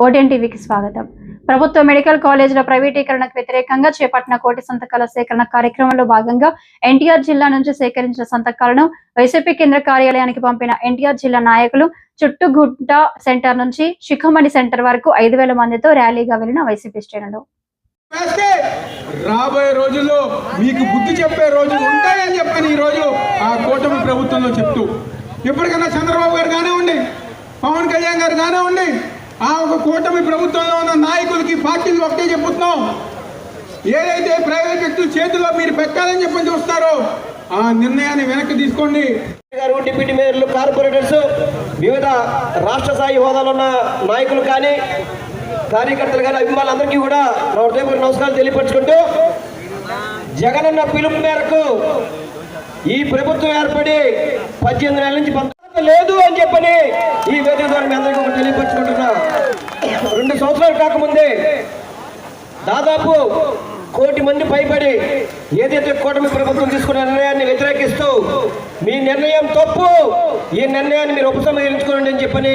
Odean టీవీకి స్వాగతం. ప్రభుత్వ మెడికల్ కాలేజీల ప్రైవేటీకరణకు వ్యతిరేకంగా చేపట్టిన కోటి సంతకాల సేకరణ కార్యక్రమంలో భాగంగా ఎన్టీఆర్ జిల్లా నుంచి సేకరించిన సంతకాలను వైసీపీ కేంద్ర కార్యాలయానికి పంపిన ఎన్టీఆర్ జిల్లా నాయకులు చుట్టుగుట్ట సెంటర్ నుంచి శిఖమణి సెంటర్ వరకు ఐదు మందితో ర్యాలీగా వెళ్ళిన వైసీపీ శ్రేణులు. రాబోయే రోజుల్లో మీకు బుద్ధి చెప్పే రోజు ఉంటాయని చెప్పని ఈ రోజు ఆ కూటమి ప్రభుత్వంలో చెప్తూ ఎప్పటికైనా చంద్రబాబు గారు కానివ్వండి పవన్ కళ్యాణ్ గారు కానివ్వండి ఆ ఒక కూటమి ప్రభుత్వంలో ఉన్న నాయకులకి పార్టీలు ఒకటే చెప్పుతున్నాం. ఏదైతే ప్రైవేట్ వ్యక్తుల చేతిలో మీరు పెట్టాలని చెప్పని చూస్తారో ఆ నిర్ణయాన్ని వెనక్కి తీసుకోండి. గారు డిప్యూటీ మేయర్లు కార్పొరేటర్స్ వివిధ రాష్ట్ర స్థాయి హోదాలో ఉన్న నాయకులు కానీ కార్యకర్తలు కానీ అభిమానులందరికీ కూడా నా హృదయపూర్వక నమస్కారాలు తెలియపరచుకుంటూ జగనన్న పిలుపు మేరకు ఈ ప్రభుత్వం ఏర్పడి పద్దెనిమిది నెలల నుంచి పంతొమ్మిది లేదు అని చెప్పని ఈ వేదిక ద్వారా మీ అందరికీ ఒకటి తెలియపరచుకుంటున్నా. రెండు సంవత్సరాలు కాకముందే దాదాపు కోటి మంది పైబడి ఏదైతే కూటమి ప్రభుత్వం తీసుకున్న నిర్ణయాన్ని వ్యతిరేకిస్తూ మీ నిర్ణయం తప్పు ఈ నిర్ణయాన్ని మీరు ఉపసంహరించుకోండి అని చెప్పని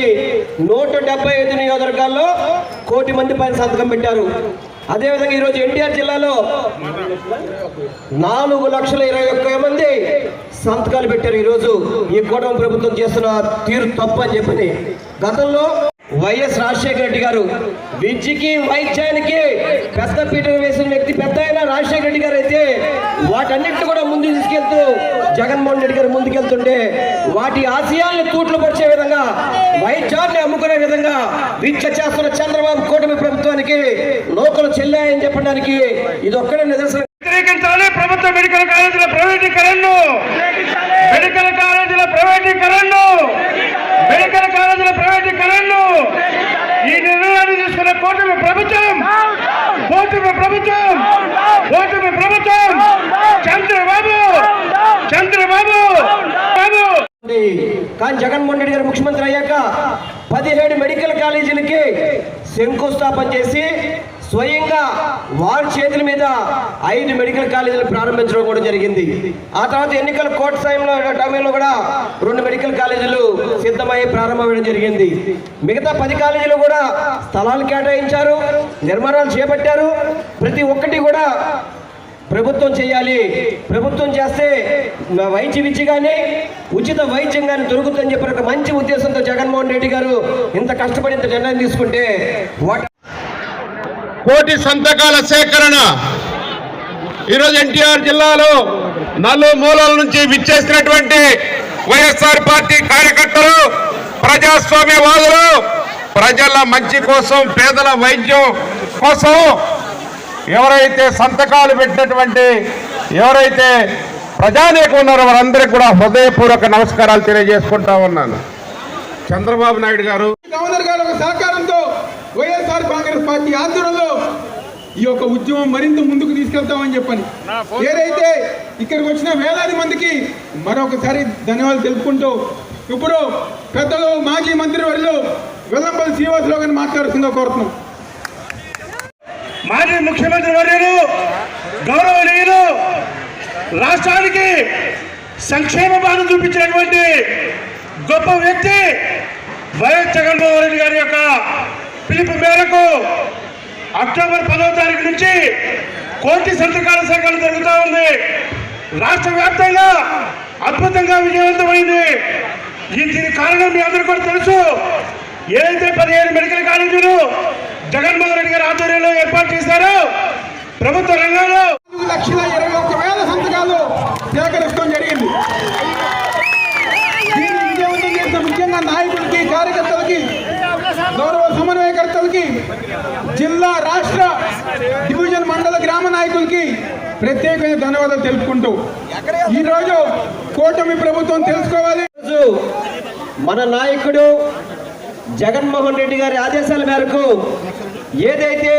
నూట డెబ్బై ఐదు నియోజకవర్గాల్లో కోటి మంది పైన సంతకం పెట్టారు. అదేవిధంగా ఈరోజు ఎన్టీఆర్ జిల్లాలో నాలుగు లక్షల ఇరవై ఒక్క మంది సంతకాలు పెట్టారు ఈరోజు ఈ కూటమి ప్రభుత్వం చేస్తున్న తీరు తప్పు అని చెప్పి గతంలో వైఎస్ రాజశేఖర రెడ్డి గారు విద్యకి వైద్యానికి పెద్ద పీటలు వేసిన వ్యక్తి పెద్ద అయిన రాజశేఖర రెడ్డి గారు అయితే వాటన్నిటిని కూడా ముందుకు తీసుకెళ్తూ జగన్మోహన్ రెడ్డి గారు ముందుకెళ్తుంటే వాటి ఆశయాల్ని తూట్లు పరిచే విధంగా వైద్యాన్ని అమ్ముకునే విధంగా విద్య చేస్తున్న చంద్రబాబు కూటమి ప్రభుత్వానికి లోకలు చెల్లాయని చెప్పడానికి ఇది ఒక్కడే నిదర్శనం. వ్యతిరేకించాలి ప్రభుత్వ మెడికల్ కాలేజీల ప్రైవేటీకరణను. మెడికల్ కాలేజీల ప్రైవేటీకరణను మెడికల్ కాలేజీల ప్రైవేటీకరణను ఈ నిర్ణయాన్ని ఓటమి ప్రభుత్వం! ఓటమి ప్రభుత్వం! ఓటమి ప్రభుత్వం! చంద్రబాబు! చంద్రబాబు! బాబు! కానీ జగన్మోహన్ రెడ్డి గారు ముఖ్యమంత్రి అయ్యాక పదిహేడు మెడికల్ కాలేజీలకి శంకుస్థాపన చేసి స్వయంగా వారి చేతుల మీద ఐదు మెడికల్ కాలేజీలు ప్రారంభించడం కూడా జరిగింది. ఆ తర్వాత ఎన్నికల కోట్ సమయంలో టైంలో కూడా రెండు మెడికల్ కాలేజీలు సిద్ధమై ప్రారంభమయ్యడం జరిగింది. మిగతా పది కాలేజీలు కూడా స్థలాలు కేటాయించారు నిర్మాణాలు చేపట్టారు. ప్రతి ఒక్కటి కూడా ప్రభుత్వం చేయాలి. ప్రభుత్వం చేస్తే వైద్య విద్య కానీ ఉచిత వైద్యం కానీ దొరుకుతుందని చెప్పి ఒక మంచి ఉద్దేశంతో జగన్మోహన్ రెడ్డి గారు ఇంత కష్టపడి ఇంత నిర్ణయం తీసుకుంటే కోటి సంతకాల సేకరణ ఈరోజు ఎన్టీఆర్ జిల్లాలో నలు మూలాల నుంచి విచ్చేసినటువంటి వైఎస్ఆర్ పార్టీ కార్యకర్తలు ప్రజాస్వామ్యవాదులు ప్రజల మంచి కోసం పేదల వైద్యం కోసం ఎవరైతే సంతకాలు పెట్టినటువంటి ఎవరైతే ప్రజానేకం ఉన్నారో వారందరికీ కూడా హృదయపూర్వక నమస్కారాలు తెలియజేసుకుంటా ఉన్నాను. చంద్రబాబు నాయుడు గారు గవర్నర్ గారు సహకారంతో వైఎస్ఆర్ కాంగ్రెస్ పార్టీ ఆందోళనలో ఈ యొక్క ఉద్యమం మరింత ముందుకు తీసుకెళ్తామని చెప్పని. ఏదైతే ఇక్కడికి వచ్చిన వేలాది మందికి మరొకసారి ధన్యవాదాలు తెలుపుకుంటూ ఇప్పుడు పెద్దలు మాజీ మంత్రి వర్యులు వెల్లంపల్లి శ్రీనివాసరావు గారిని మాట్లాడుతుందో కోరుతున్నాం. మాజీ ముఖ్యమంత్రి వర్యులు గౌరవనీయులు రాష్ట్రానికి సంక్షేమ బాధ చూపించినటువంటి గొప్ప వ్యక్తి వైఎస్ జగన్మోహన్ రెడ్డి గారి యొక్క పిలుపు మేరకు అక్టోబర్ పదవ తారీఖు నుంచి కోటి సంతకాల సేకరణ జరుగుతూ ఉంది. రాష్ట్ర వ్యాప్తంగా అద్భుతంగా విజయవంతమైంది. దీనికి కారణం మీ అందరూ కూడా తెలుసు. ఏదైతే పదిహేను మెడికల్ కాలేజీలు జగన్మోహన్ రెడ్డి గారి ఆధ్వర్యంలో ఏర్పాటు చేశారో ప్రభుత్వ రంగంలో లక్షల ఇరవై ఒక్క వేల సంతకాలు సేకరించడం జరిగింది. ముఖ్యంగా నాయకులకి జిల్లా రాష్ట్ర డివిజన్ మండల గ్రామ నాయకులకి ప్రత్యేకమైన ధన్యవాదాలు తెలుపుకుంటూ ఈరోజు కూటమి ప్రభుత్వం తెలుసుకోవాలి. రోజు మన నాయకుడు జగన్మోహన్ రెడ్డి గారి ఆదేశాల మేరకు ఏదైతే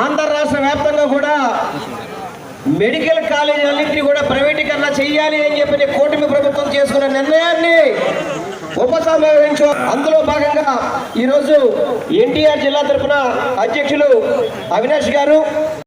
ఆంధ్ర రాష్ట్ర వ్యాప్తంగా కూడా మెడికల్ కాలేజీలన్నింటినీ కూడా ప్రైవేటీకరణ చేయాలి అని చెప్పి కూటమి ప్రభుత్వం చేసుకున్న నిర్ణయాన్ని ఉపసంహరించు. అందులో భాగంగా ఈరోజు ఎన్టీఆర్ జిల్లా తరఫున అధ్యక్షులు అవినాష్ గారు